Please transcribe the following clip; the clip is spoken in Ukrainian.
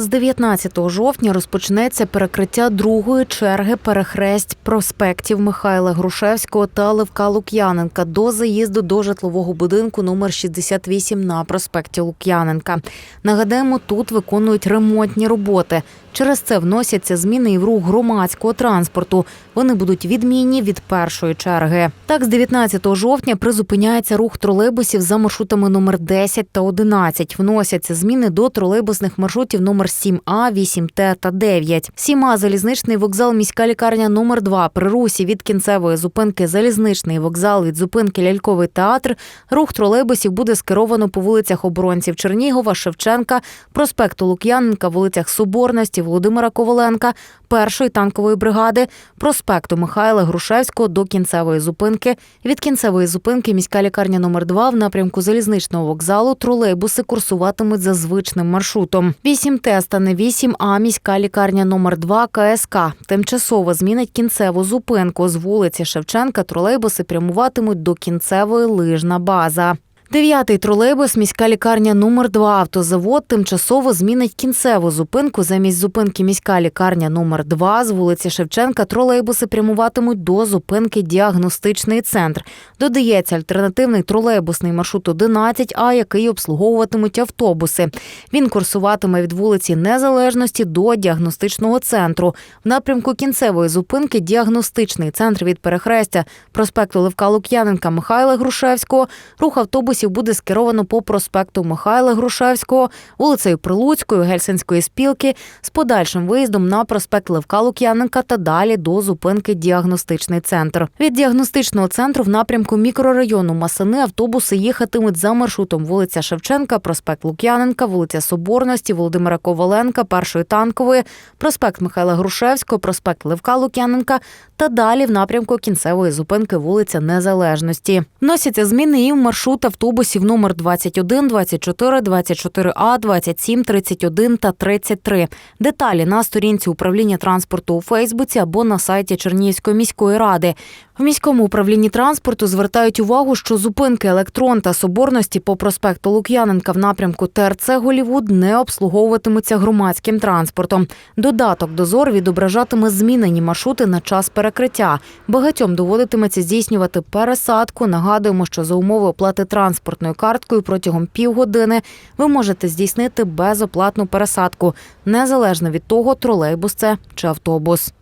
З 19 жовтня розпочнеться перекриття другої черги перехресть проспектів Михайла Грушевського та Левка Лук'яненка до заїзду до житлового будинку номер 68 на проспекті Лук'яненка. Нагадаємо, тут виконують ремонтні роботи. Через це вносяться зміни і в рух громадського транспорту. Вони будуть відмінні від першої черги. Так, з 19 жовтня призупиняється рух тролейбусів за маршрутами номер 10 та 11. Вносяться зміни до тролейбусних маршрутів номер 7А, 8Т та 9. 7А – залізничний вокзал, міська лікарня номер 2 при русі від кінцевої зупинки залізничний вокзал від зупинки Ляльковий театр. Рух тролейбусів буде скеровано по вулицях оборонців Чернігова, Шевченка, проспекту Лук'яненка, вулицях Соборності, Володимира Коваленка, першої танкової бригади, проспекту Михайла Грушевського до кінцевої зупинки. Від кінцевої зупинки міська лікарня номер 2 в напрямку залізничного вокзалу тролейбуси курсуватимуть за звичним маршрутом. 8Т стане 8А міська лікарня номер 2 КСК. Тимчасово змінить кінцеву зупинку. З вулиці Шевченка тролейбуси прямуватимуть до кінцевої лижна база. Дев'ятий тролейбус, міська лікарня номер 2 автозавод тимчасово змінить кінцеву зупинку. Замість зупинки міська лікарня номер 2 з вулиці Шевченка тролейбуси прямуватимуть до зупинки діагностичний центр. Додається альтернативний тролейбусний маршрут 11А, який обслуговуватимуть автобуси. Він курсуватиме від вулиці Незалежності до діагностичного центру. В напрямку кінцевої зупинки діагностичний центр від перехрестя проспекту Левка Лук'яненка Михайла Грушевського. Рух автобусів буде скеровано по проспекту Михайла Грушевського, вулицею Прилуцькою, Гельсинської спілки з подальшим виїздом на проспект Левка Лук'яненка та далі до зупинки діагностичний центр. Від діагностичного центру в напрямку мікрорайону Масини автобуси їхатимуть за маршрутом вулиця Шевченка, проспект Лук'яненка, вулиця Соборності, Володимира Коваленка, першої танкової, проспект Михайла Грушевського, проспект Левка Лук'яненка та далі в напрямку кінцевої зупинки вулиця Незалежності. Вносяться зміни і в маршрут автобусів номер 21, 24, 24А, 27, 31 та 33. Деталі на сторінці управління транспорту у Фейсбуці або на сайті Чернігівської міської ради. В міському управлінні транспорту звертають увагу, що зупинки електрон та соборності по проспекту Лук'яненка в напрямку ТРЦ Голівуд не обслуговуватимуться громадським транспортом. Додаток дозор відображатиме змінені маршрути на час перекриття. Багатьом доводитиметься здійснювати пересадку. Нагадуємо, що за умови оплати транспортною карткою протягом півгодини ви можете здійснити безоплатну пересадку, незалежно від того, тролейбус це чи автобус.